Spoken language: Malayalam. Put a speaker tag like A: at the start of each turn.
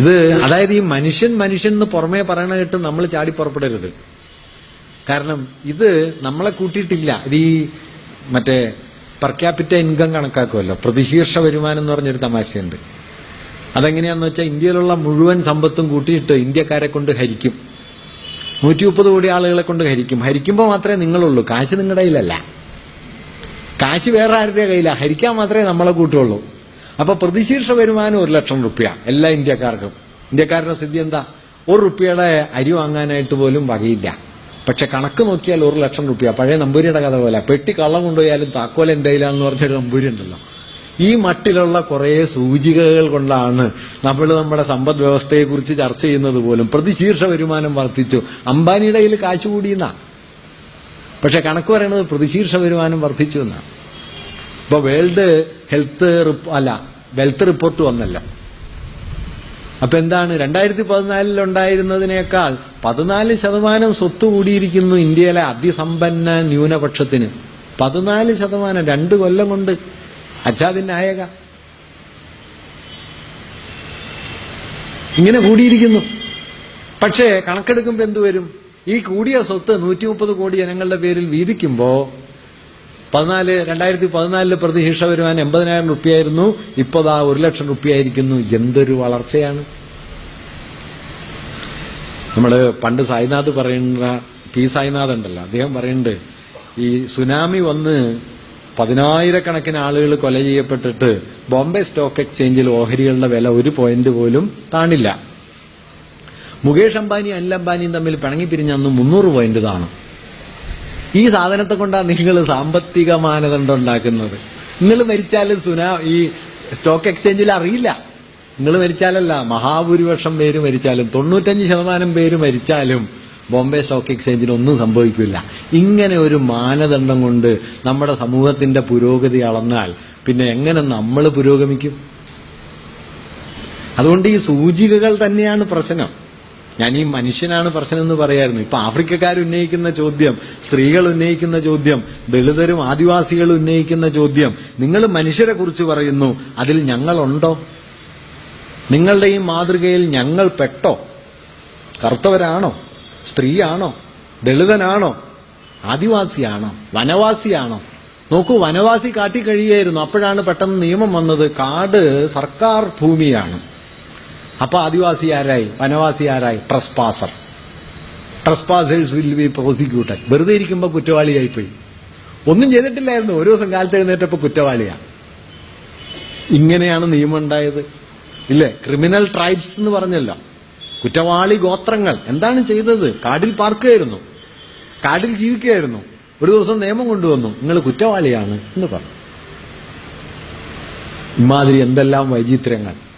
A: ഇത് അതായത് ഈ മനുഷ്യൻ മനുഷ്യൻ എന്ന് പുറമേ പറയണ കേട്ട് നമ്മൾ ചാടി പുറപ്പെടരുത്. കാരണം ഇത് നമ്മളെ കൂട്ടിയിട്ടില്ല. ഇത് ഈ മറ്റേ പെർ ക്യാപിറ്റ ഇൻകം കണക്കാക്കുമല്ലോ. പ്രതിശീർഷ വരുമാനം എന്ന് പറഞ്ഞൊരു തമാശയുണ്ട്. അതെങ്ങനെയാന്ന് വെച്ചാൽ ഇന്ത്യയിലുള്ള മുഴുവൻ സമ്പത്തും കൂട്ടിയിട്ട് ഇന്ത്യക്കാരെ കൊണ്ട് ഹരിക്കും. നൂറ്റി മുപ്പത് കോടി ആളുകളെ കൊണ്ട് ഹരിക്കും. ഹരിക്കുമ്പോൾ മാത്രമേ നിങ്ങളുള്ളൂ. കാശ് നിങ്ങളുടെ കയ്യിലല്ല. കാശ് വേറെ ആരുടെ കയ്യിലാണ് ഹരിക്കാൻ മാത്രമേ നമ്മളെ കൂട്ടുള്ളൂ. അപ്പൊ പ്രതിശീർഷ വരുമാനം ഒരു ലക്ഷം റുപ്യ എല്ലാ ഇന്ത്യക്കാർക്കും. ഇന്ത്യക്കാരുടെ സ്ഥിതി എന്താ? ഒരു റുപ്യയുടെ അരി വാങ്ങാനായിട്ട് പോലും വകയില്ല. പക്ഷെ കണക്ക് നോക്കിയാൽ ഒരു ലക്ഷം റുപ്യ. പഴയ നമ്പൂരിയുടെ കഥ പോലെ. പെട്ടി കള്ളം കൊണ്ടുപോയാലും താക്കോൽ എന്റെ കയ്യിലാന്ന് പറഞ്ഞൊരു നമ്പൂരി ഉണ്ടല്ലോ. ഈ മട്ടിലുള്ള കുറേ സൂചികകൾ കൊണ്ടാണ് നമ്മൾ നമ്മുടെ സമ്പദ് വ്യവസ്ഥയെക്കുറിച്ച് ചർച്ച ചെയ്യുന്നത് പോലും. പ്രതിശീർഷ വരുമാനം വർദ്ധിച്ചു. അംബാനിയുടെ കയ്യിൽ കാശ് കൂടിയെന്നാ. പക്ഷെ കണക്ക് പറയുന്നത് പ്രതിശീർഷ വരുമാനം വർദ്ധിച്ചു എന്നാണ് ഇപ്പൊ വേൾഡ് ഹെൽത്ത് അല്ല വെൽത്ത് റിപ്പോർട്ട് വന്നല്ല. അപ്പൊ എന്താണ്? രണ്ടായിരത്തി പതിനാലിൽ ഉണ്ടായിരുന്നതിനേക്കാൾ പതിനാല് ശതമാനം സ്വത്ത് കൂടിയിരിക്കുന്നു ഇന്ത്യയിലെ അതിസമ്പന്ന ന്യൂനപക്ഷത്തിന്. പതിനാല് ശതമാനം രണ്ട് കൊല്ലം കൊണ്ട്. അച്ഛാദിൻ നായക. ഇങ്ങനെ കൂടിയിരിക്കുന്നു. പക്ഷേ കണക്കെടുക്കുമ്പോൾ എന്തുവരും ഈ കൂടിയ സ്വത്ത് നൂറ്റി മുപ്പത് കോടി ജനങ്ങളുടെ പേരിൽ വീതിക്കുമ്പോ പതിനാല് രണ്ടായിരത്തി പതിനാലിൽ പ്രതിശിക്ഷ വരുമാനം എൺപതിനായിരം റുപ്യായിരുന്നു. ഇപ്പോൾ ആ ഒരു ലക്ഷം റുപ്യായിരിക്കുന്നു. എന്തൊരു വളർച്ചയാണ്. നമ്മൾ പണ്ട് സായിനാഥ് പറയുന്ന പി സായിനാഥ് ഉണ്ടല്ലോ അദ്ദേഹം പറയുന്നുണ്ട് ഈ സുനാമി വന്ന് പതിനായിരക്കണക്കിന് ആളുകൾ കൊല ചെയ്യപ്പെട്ടിട്ട് ബോംബെ സ്റ്റോക്ക് എക്സ്ചേഞ്ചിൽ ഓഹരികളുടെ വില ഒരു പോയിന്റ് പോലും താണില്ല. മുകേഷ് അംബാനി അനിൽ അംബാനിയും തമ്മിൽ പിണങ്ങി പിരിഞ്ഞന്ന് മുന്നൂറ് പോയിന്റ് താണു. ഈ സാധനത്തെ കൊണ്ടാണ് നിങ്ങൾ സാമ്പത്തിക മാനദണ്ഡം ഉണ്ടാക്കുന്നത്. നിങ്ങൾ മരിച്ചാൽ സുനാ ഈ സ്റ്റോക്ക് എക്സ്ചേഞ്ചിൽ അറിയില്ല. നിങ്ങൾ മരിച്ചാലല്ല മഹാഭൂരിപക്ഷം പേര് മരിച്ചാലും തൊണ്ണൂറ്റഞ്ച് ശതമാനം പേര് മരിച്ചാലും ബോംബെ സ്റ്റോക്ക് എക്സ്ചേഞ്ചിന് ഒന്നും സംഭവിക്കില്ല. ഇങ്ങനെ ഒരു മാനദണ്ഡം കൊണ്ട് നമ്മുടെ സമൂഹത്തിന്റെ പുരോഗതി അളന്നാൽ പിന്നെ എങ്ങനെ നമ്മൾ പുരോഗമിക്കും? അതുകൊണ്ട് ഈ സൂചികകൾ തന്നെയാണ് പ്രശ്നം. ഞാൻ ഈ മനുഷ്യനാണ് പ്രശ്നം എന്ന് പറയായിരുന്നു. ഇപ്പൊ ആഫ്രിക്കക്കാർ ഉന്നയിക്കുന്ന ചോദ്യം സ്ത്രീകൾ ഉന്നയിക്കുന്ന ചോദ്യം ദളിതരും ആദിവാസികൾ ഉന്നയിക്കുന്ന ചോദ്യം നിങ്ങൾ മനുഷ്യരെ കുറിച്ച് പറയുന്നു അതിൽ ഞങ്ങളുണ്ടോ? നിങ്ങളുടെ ഈ മാതൃകയിൽ ഞങ്ങൾ പെട്ടോ? കറുത്തവരാണോ? സ്ത്രീയാണോ? ദളിതനാണോ? ആദിവാസിയാണോ? വനവാസിയാണോ? നോക്കൂ വനവാസി കാട്ടിക്കഴിയായിരുന്നു അപ്പോഴാണ് പെട്ടെന്ന് നിയമം വന്നത്. കാട് സർക്കാർ ഭൂമിയാണ്. അപ്പൊ ആദിവാസി ആരായി? വനവാസി ആരായി? Trespasser. Trespassers will be prosecuted വെറുതെ ഇരിക്കുമ്പോൾ കുറ്റവാളിയായി പോയി ഒന്നും ചെയ്തിട്ടില്ലായിരുന്നു. ഒരു ദിവസം കാലത്ത് എഴുന്നേറ്റപ്പോൾ കുറ്റവാളിയാണ് ഇങ്ങനെയാണ് നിയമം ഉണ്ടായത്. ഇല്ലേ? ക്രിമിനൽ ട്രൈബ്സ് എന്ന് പറഞ്ഞല്ലോ. കുറ്റവാളി ഗോത്രങ്ങൾ. എന്താണ് ചെയ്തത്? കാടിൽ പാർക്കുകയായിരുന്നു. കാടിൽ ജീവിക്കുകയായിരുന്നു. ഒരു ദിവസം നിയമം കൊണ്ടുവന്നു. നിങ്ങൾ കുറ്റവാളിയാണ് എന്ന് പറഞ്ഞു. ഇമാതിരി എന്തെല്ലാം വൈചിത്ര്യങ്ങൾ